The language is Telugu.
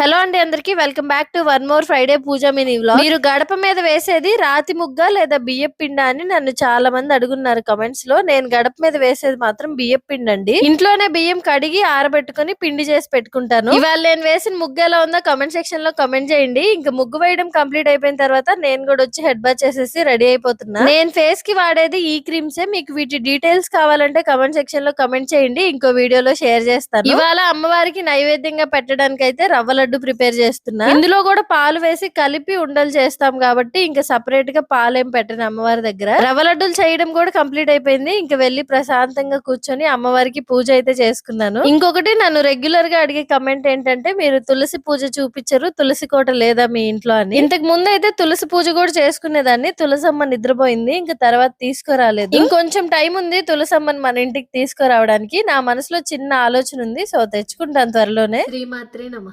హలో అండి అందరికి welcome back to one more Friday puja mini vlog. మీరు గడప మీద వేసేది రాతి ముగ్గ లేదా బియ్యం పిండ అని నన్ను చాలా మంది అడుగున్నారు కమెంట్స్లో. నేను గడప మీద వేసేది మాత్రం బియ్యం పిండి అండి. ఇంట్లోనే బియ్యం కడిగి ఆరబెట్టుకుని పిండి చేసి పెట్టుకుంటాను. ఇవాళ నేను వేసిన ముగ్గు ఎలా ఉందో కమెంట్ సెక్షన్లో కమెంట్ చేయండి. ఇంకా ముగ్గు వేయడం కంప్లీట్ అయిపోయిన తర్వాత నేను కూడా వచ్చి హెడ్ బాత్ చేసేసి రెడీ అయిపోతున్నా. నేను ఫేస్కి వాడేది ఈ క్రీమ్సే మీకు వీటి డీటెయిల్స్ కావాలంటే కమెంట్ సెక్షన్లో కమెంట్ చేయండి. ఇంకో వీడియోలో షేర్ చేస్తాను. ఇవాళ అమ్మవారికి నైవేద్యంగా పెట్టడానికి అయితే రవ్వల లడ్డు ప్రిపేర్ చేస్తున్నా. ఇందులో కూడా పాలు వేసి కలిపి ఉండలు చేస్తాం కాబట్టి ఇంకా సపరేట్గా పాలేం పెట్టను అమ్మవారి దగ్గర. రవ్వ లడ్డులు చేయడం కూడా కంప్లీట్ అయిపోయింది. ఇంకా వెళ్ళి ప్రశాంతంగా కూర్చొని అమ్మవారికి పూజ అయితే చేసుకున్నాను. ఇంకొకటి నన్ను రెగ్యులర్గా అడిగే కమెంట్ ఏంటంటే మీరు తులసి పూజ చూపించరు తులసి కోట లేదా మీ ఇంట్లో అని. ఇంతకు ముందు అయితే తులసి పూజ కూడా చేసుకునేదాన్ని. తులసమ్మ నిద్రపోయింది. ఇంకా తర్వాత తీసుకురాలేదు. ఇంకొంచెం టైం ఉంది తులసమ్మని మన ఇంటికి తీసుకురావడానికి. నా మనసులో చిన్న ఆలోచన ఉంది. సో తెచ్చుకుంటాను త్వరలోనే. శ్రీమాత్రే నమ.